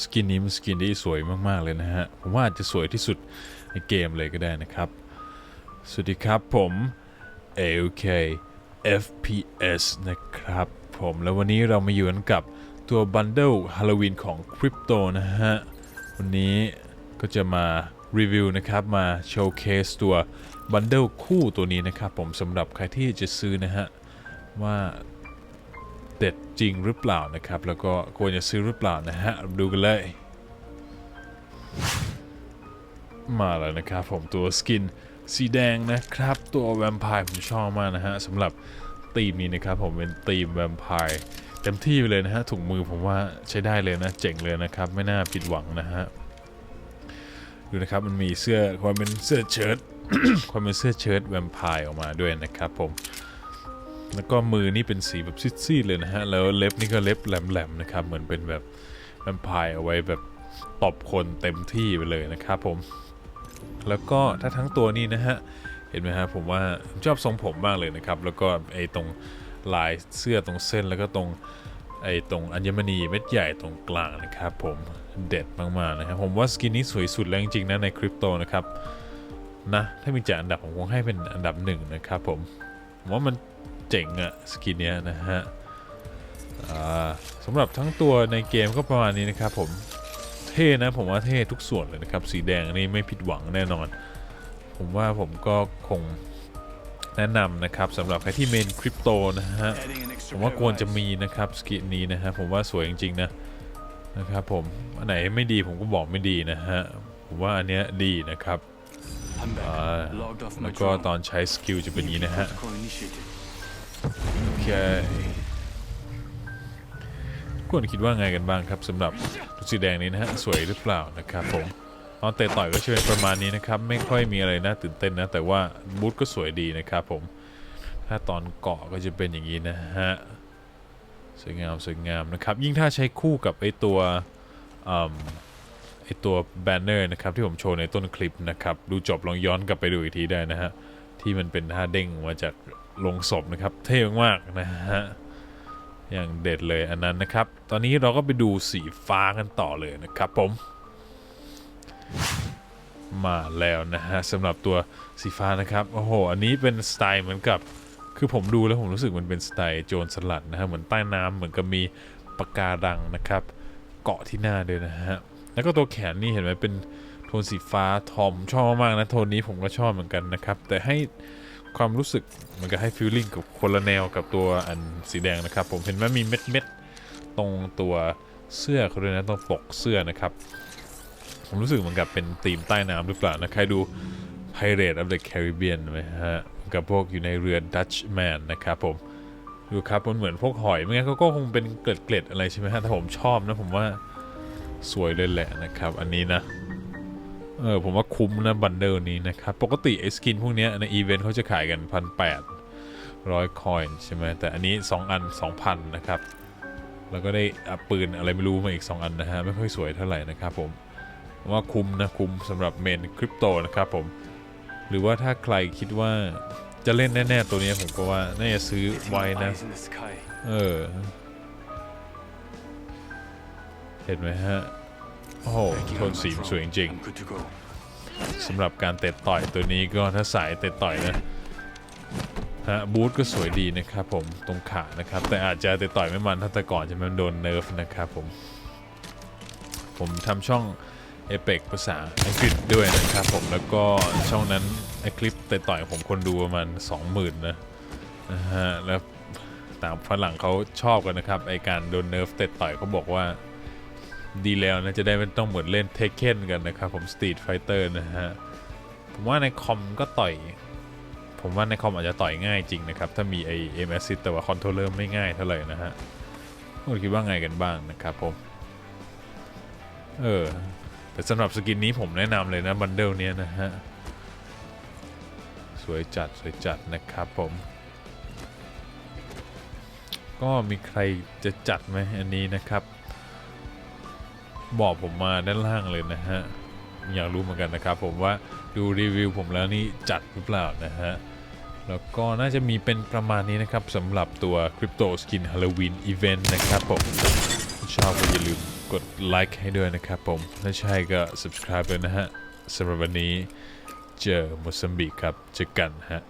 สกินนี้มันสกินที่สวยมาก ๆ เลยนะฮะ ผมว่าจะสวยที่สุดในเกมเลยก็ได้นะครับ สวัสดีครับผม AOK FPS นะครับผมแล้ววันนี้เรามาอยู่กันกับตัวบันเดิลฮาโลวีนของ Crypto นะฮะ วันนี้ก็จะมารีวิวนะครับ มาโชว์เคสตัวบันเดิลคู่ตัวนี้นะครับผมสำหรับใครที่จะซื้อนะฮะ ว่า ด็ดจริงหรือเปล่านะครับ แล้วก็ควรจะซื้อหรือเปล่านะฮะ ดูกันเลย มาแล้วนะครับผมตัวสกินสีแดงนะครับ ตัวแวมไพร์ผมชอบมากนะฮะสำหรับธีมนี้นะครับผมเป็นธีมแวมไพร์เต็มที่ไปเลยนะฮะถุงมือผมว่าใช้ได้เลยนะ เจ๋งเลยนะครับ ไม่น่าผิดหวังนะฮะดูนะครับมันมีเสื้อความเป็นเสื้อเชิ้ตความเป็นเสื้อเชิ้ตแวมไพร์ออกมาด้วยนะครับผม แล้วก็มือนี่เป็นสีแบบซีดๆเลยนะฮะ แล้วเล็บนี่ก็เล็บแหลมๆนะครับ เหมือนเป็นแบบแวมไพร์เอาไว้แบบตบคนเต็มที่ไปเลยนะครับผม แล้วก็ถ้าทั้งตัวนี่นะฮะ เห็นไหมฮะผมว่าชอบทรงผมมากเลยนะครับ แล้วก็ไอ้ตรงลายเสื้อตรงเส้นแล้วก็ตรงไอ้ตรงอัญมณีเม็ดใหญ่ตรงกลางนะครับผมเด็ดมากๆนะครับผมว่าสกินนี้สวยสุดแล้วจริงๆนะในคริปโตนะครับนะถ้ามีจัดอันดับผมคงให้เป็นอันดับหนึ่งนะครับผมผมว่ามัน เจ๋งอะสกินเนี้ยนะฮะอ่าสำหรับทั้งตัวในเกมก็ประมาณนี้นะครับผมเท่นะผมว่าเท่ทุกส่วนเลยนะครับ สีแดงนี่ไม่ผิดหวังแน่นอน ผมว่าผมก็คงแนะนำนะครับสำหรับใครที่เมนคริปโตนะฮะผมว่าควรจะมีนะครับสกินนี้นะฮะผมว่าสวยจริงๆนะนะครับผมอันไหนไม่ดีผมก็บอกไม่ดีนะฮะผมว่าอันเนี้ยดีนะครับอ่าแล้วก็ตอนใช้สกิลจะเป็นอย่างนี้นะฮะ โอเคควรคิดว่าไงกันบ้างครับสำหรับตัวสีแดงนี้นะฮะสวยหรือเปล่านะครับผมตอนเตะต่อยก็จะเป็นประมาณนี้นะครับไม่ค่อยมีอะไรน่าตื่นเต้นนะ แต่ว่าบูทก็สวยดีนะครับผมถ้าตอนเกาะก็จะเป็นอย่างนี้นะฮะสวยงามสวยงามนะครับยิ่งถ้าใช้คู่กับไอตัวไอตัวแบนเนอร์นะครับที่ผมโชว์ในต้นคลิปนะครับดูจบลองย้อนกลับไปดูอีกทีได้นะฮะที่มันเป็นท่าเด้งมาจาก ลงศพนะครับ เท่มากๆนะฮะอย่างเด็ดเลยอันนั้นนะครับ ตอนนี้เราก็ไปดูสีฟ้ากันต่อเลยนะครับผม มาแล้วนะฮะสำหรับตัวสีฟ้านะครับโอ้โหอันนี้เป็นสไตล์เหมือนกับ คือผมดูแล้วผมรู้สึกมันเป็นสไตล์โจรสลัดนะฮะเหมือนใต้น้ำเหมือนกับมีปะการังนะครับ เกาะที่หน้าด้วยนะฮะแล้วก็ตัวแขนนี่เห็นไหมเป็นโทนสีฟ้าทอมชอบมากๆนะโทนนี้ผมก็ชอบเหมือนกันนะครับ แต่ให้ ความรู้สึกเหมันก็ให้ฟีลลิ่งกับคนละแนวกับตัวอันสีแดงนะครับ ผมเห็นว่ามีเม็ดเม็ดๆตรงตัวเสื้อเขาด้วยนะตรงปกเสื้อนะครับ ผมรู้สึกเหมือนกับเป็นธีมใต้น้ำหรือเปล่านะ ใครดู Pirate of the Caribbean ไหมฮะกับพวกอยู่ในเรือ Dutchman นะครับผมดูครับมันเหมือนพวกหอยไม่งั้นเขาก็คงเป็นเกล็ดๆอะไรใช่ไหมฮะแต่ผมชอบนะผมว่าสวยเลยแหละนะครับ อันนี้นะ เออผมว่าคุ้มนะบันเดิลนี้นะครับ ปกติไอสกินพวกนี้ในอีเวนต์เขาจะขายกันพันแปดร้อยคอยใช่ไหมแต่อันนี้ 2 อัน 2,000 นะครับ แล้วก็ได้อะปืนอะไรไม่รู้มาอีก 2 อันนะฮะ ไม่ค่อยสวยเท่าไหร่นะครับผมผมว่าคุ้มนะ คุ้มสำหรับเมนคริปโตนะครับผม หรือว่าถ้าใครคิดว่าจะเล่นแน่ ๆ ตัวนี้ผมก็ว่า น่าจะซื้อไว้นะ เออ เห็นไหมฮะ โอ้โหโทนสีมสวยจริงสำหรับการเตะต่อยตัวนี้ก็ถ้าสายเตะต่อยนะฮะบูทก็สวยดีนะครับผมตรงขานะครับ แต่อาจจะเตะต่อยไม่มันถ้าแต่ก่อนจะมันโดนเนิร์ฟนะครับผม ผมทำช่องเอเปกภาษาอังกฤษด้วยนะครับผมแล้วก็ช่องนั้นไอคลิปเตะต่อยผมคนดูประมาณ20,000นะนะฮะแล้วตามฝรั่งเขาชอบกันนะครับไอการโดนเนิร์ฟเตะต่อยเขาบอกว่า ดีแล้วนะ จะได้ไม่ต้องเหมือนเล่นเทคเ e นกันนะครับ ผมสตรีทไฟเตอร์นะฮะ ผมว่าในคอมก็ต่อย ผมว่าในคอมอาจจะต่อยง่ายจริงนะครับ ถ้ามีไอเอ็มแอซิแต่ว่าคอนโทรลเลอร์ไม่ง่ายเท่าไหร่นะฮะคุณคิดว่าไงกันบ้างนะครับผม เออ แต่สำหรับสกินนี้ผมแนะนำเลยนะบันเดิลเนี้ยนะฮะ สวยจัดสวยจัดนะครับผม ก็มีใครจะจัดไหมอันนี้นะครับ บอกผมมาด้านล่างเลยนะฮะ อยากรู้เหมือนกันนะครับผมว่าดูรีวิวผมแล้วนี่จัดหรือเปล่านะฮะ แล้วก็น่าจะมีเป็นประมาณนี้นะครับสำหรับตัว Crypto Skin Halloween Event นะครับผมถ้าชอบก็อย่าลืมกดไลค์ให้ด้วยนะครับผม ถ้าใช่ก็ subscribe เลยนะฮะสำหรับวันนี้เจอโมซัมบิกครับเจอกันฮะ